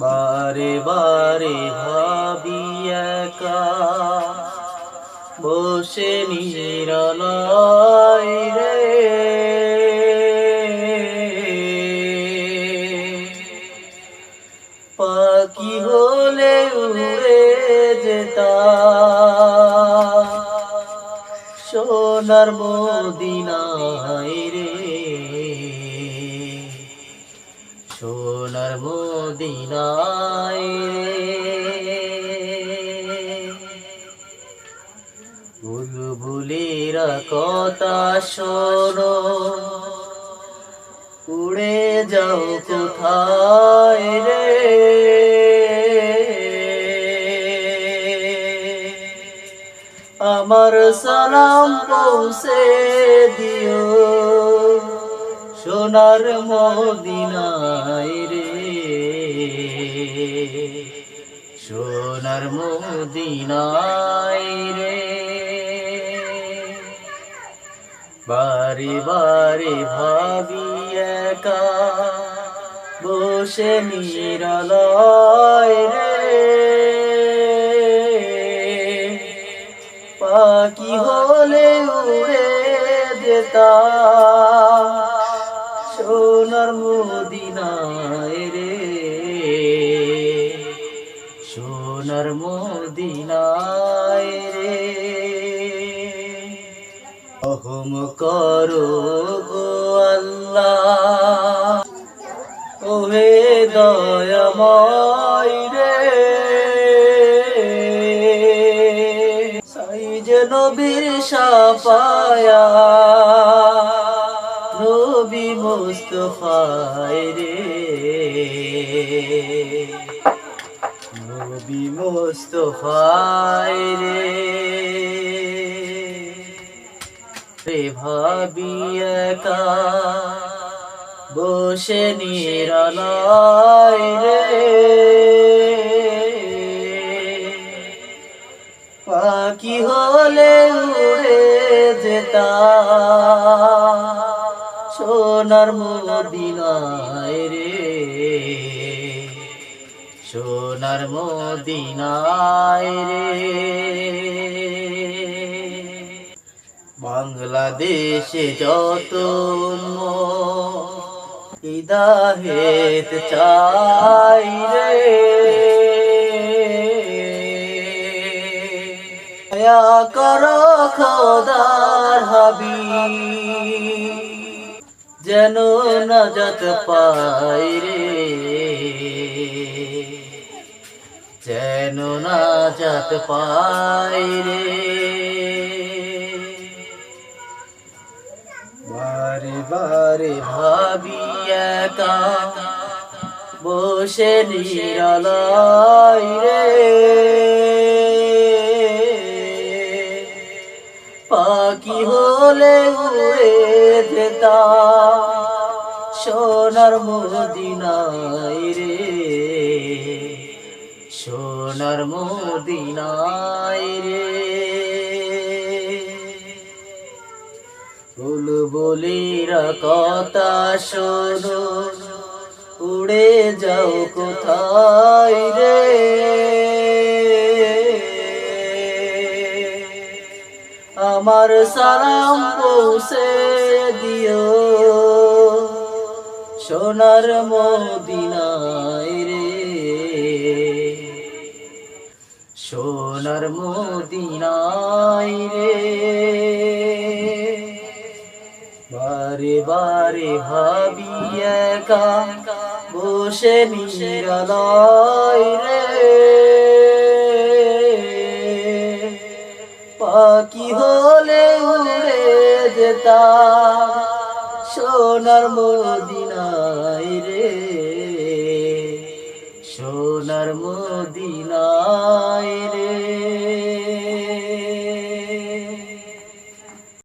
বারে বারে ভাবি একা বসে নিরালয় রে। পাখি হলে উড়ে যেতা। সোনার মদিনায় রে। সোনার মদিনায় বুলবুলিরা কথা শোনো। উড়ে যাও কোথায় রে? আমার সালাম পৌঁছে দিও। সোনার মদিনায় রে। সোনার মদিনায় রে। বারে বারে ভাবি একা, বসে নিরালয় রে। পাখি হলে উড়ে যেতা সোনার মদিনায় রে। সোনার মদিনায় রে। অহম করো গো আল্লাহ। ওহে দয়াময় রে। সাইজ নবীর সাফায়া, নবী মুস্তফায় রে। নবী মুস্তফায় রে ভাবি একা বসে নিরালয় রে। পাখি হলে উড়ে যেতা সোনার মদিনায় রে। সোনার মদিনায় রে। বাংলাদেশে যত ইদাহেত চাই রে। করো খোদার হাবি যেন নজত পাই রে। যেন নাজাত পাই রে। বারে বারে ভাবি একা বসে নিরালয় রে। পাখি হলে উড়ে যেতা, সোনার মদিনায় রে। সোনার মদিনায় রে। বুলবুলিরা কথা শোনো, উড়ে যাও কোথায় রে? আমার সালাম পৌঁছে দিও, সোনার মদিনায় সোনার মদিনায় রে। বারে বারে ভাবি একা বসে নিরালয় রে। পাখি হলে উড়ে যেতা সোনার মদিনায় রে। সোনার মদিনায়